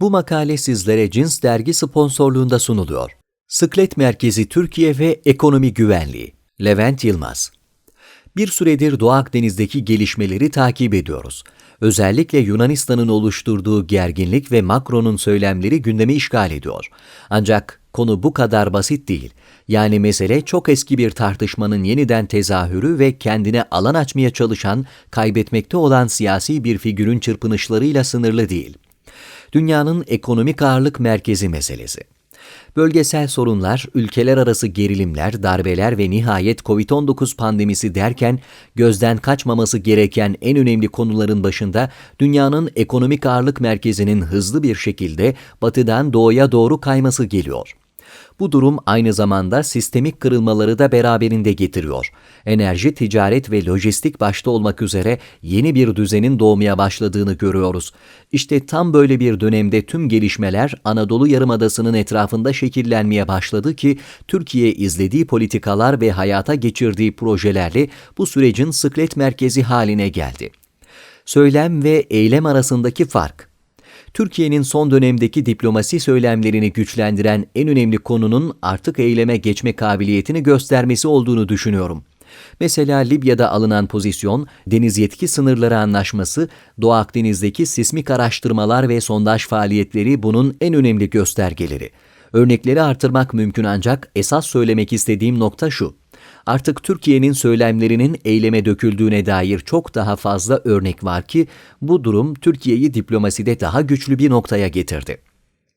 Bu makale sizlere Cins Dergi sponsorluğunda sunuluyor. Sıklet Merkezi Türkiye ve Ekonomi Güvenliği Levent Yılmaz Bir süredir Doğu Akdeniz'deki gelişmeleri takip ediyoruz. Özellikle Yunanistan'ın oluşturduğu gerginlik ve Macron'un söylemleri gündemi işgal ediyor. Ancak konu bu kadar basit değil. Yani mesele çok eski bir tartışmanın yeniden tezahürü ve kendine alan açmaya çalışan, kaybetmekte olan siyasi bir figürün çırpınışlarıyla sınırlı değil dünyanın ekonomik ağırlık merkezi meselesi. Bölgesel sorunlar, ülkeler arası gerilimler, darbeler ve nihayet COVID-19 pandemisi derken gözden kaçmaması gereken en önemli konuların başında dünyanın ekonomik ağırlık merkezinin hızlı bir şekilde batıdan doğuya doğru kayması geliyor. Bu durum aynı zamanda sistemik kırılmaları da beraberinde getiriyor. Enerji, ticaret ve lojistik başta olmak üzere yeni bir düzenin doğmaya başladığını görüyoruz. İşte tam böyle bir dönemde tüm gelişmeler Anadolu Yarımadası'nın etrafında şekillenmeye başladı ki Türkiye izlediği politikalar ve hayata geçirdiği projelerle bu sürecin sıklet merkezi haline geldi. Söylem ve eylem arasındaki fark Türkiye'nin son dönemdeki diplomasi söylemlerini güçlendiren en önemli konunun artık eyleme geçme kabiliyetini göstermesi olduğunu düşünüyorum. Mesela Libya'da alınan pozisyon, deniz yetki sınırları anlaşması, Doğu Akdeniz'deki sismik araştırmalar ve sondaj faaliyetleri bunun en önemli göstergeleri. Örnekleri artırmak mümkün ancak esas söylemek istediğim nokta şu artık Türkiye'nin söylemlerinin eyleme döküldüğüne dair çok daha fazla örnek var ki bu durum Türkiye'yi diplomaside daha güçlü bir noktaya getirdi.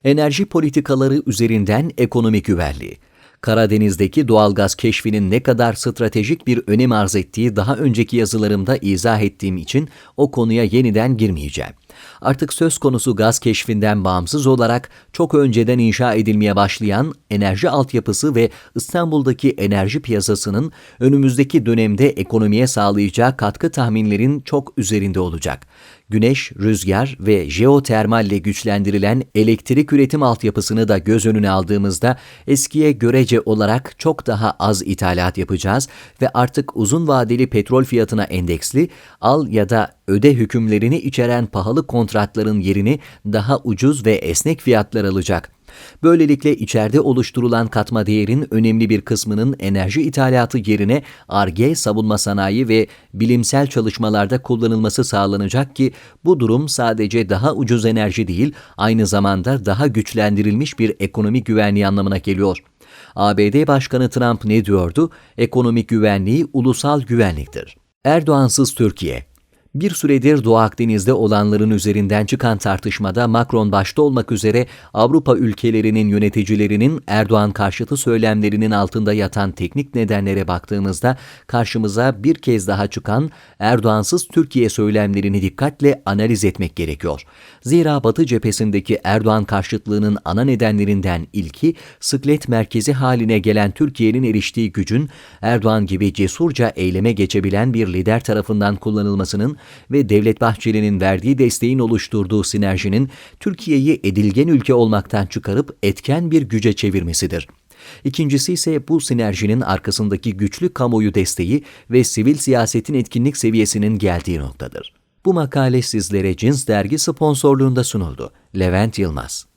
Enerji politikaları üzerinden ekonomi güvenliği. Karadeniz'deki doğalgaz keşfinin ne kadar stratejik bir önem arz ettiği daha önceki yazılarımda izah ettiğim için o konuya yeniden girmeyeceğim. Artık söz konusu gaz keşfinden bağımsız olarak çok önceden inşa edilmeye başlayan enerji altyapısı ve İstanbul'daki enerji piyasasının önümüzdeki dönemde ekonomiye sağlayacağı katkı tahminlerin çok üzerinde olacak. Güneş, rüzgar ve jeotermalle güçlendirilen elektrik üretim altyapısını da göz önüne aldığımızda eskiye görece olarak çok daha az ithalat yapacağız ve artık uzun vadeli petrol fiyatına endeksli al ya da öde hükümlerini içeren pahalı kontratların yerini daha ucuz ve esnek fiyatlar alacak. Böylelikle içeride oluşturulan katma değerin önemli bir kısmının enerji ithalatı yerine ARGE, savunma sanayi ve bilimsel çalışmalarda kullanılması sağlanacak ki bu durum sadece daha ucuz enerji değil, aynı zamanda daha güçlendirilmiş bir ekonomi güvenliği anlamına geliyor. ABD Başkanı Trump ne diyordu? Ekonomik güvenliği ulusal güvenliktir. Erdoğansız Türkiye bir süredir Doğu Akdeniz'de olanların üzerinden çıkan tartışmada Macron başta olmak üzere Avrupa ülkelerinin yöneticilerinin Erdoğan karşıtı söylemlerinin altında yatan teknik nedenlere baktığımızda karşımıza bir kez daha çıkan Erdoğansız Türkiye söylemlerini dikkatle analiz etmek gerekiyor. Zira Batı cephesindeki Erdoğan karşıtlığının ana nedenlerinden ilki sıklet merkezi haline gelen Türkiye'nin eriştiği gücün Erdoğan gibi cesurca eyleme geçebilen bir lider tarafından kullanılmasının ve Devlet Bahçeli'nin verdiği desteğin oluşturduğu sinerjinin Türkiye'yi edilgen ülke olmaktan çıkarıp etken bir güce çevirmesidir. İkincisi ise bu sinerjinin arkasındaki güçlü kamuoyu desteği ve sivil siyasetin etkinlik seviyesinin geldiği noktadır. Bu makale sizlere Cins Dergi sponsorluğunda sunuldu. Levent Yılmaz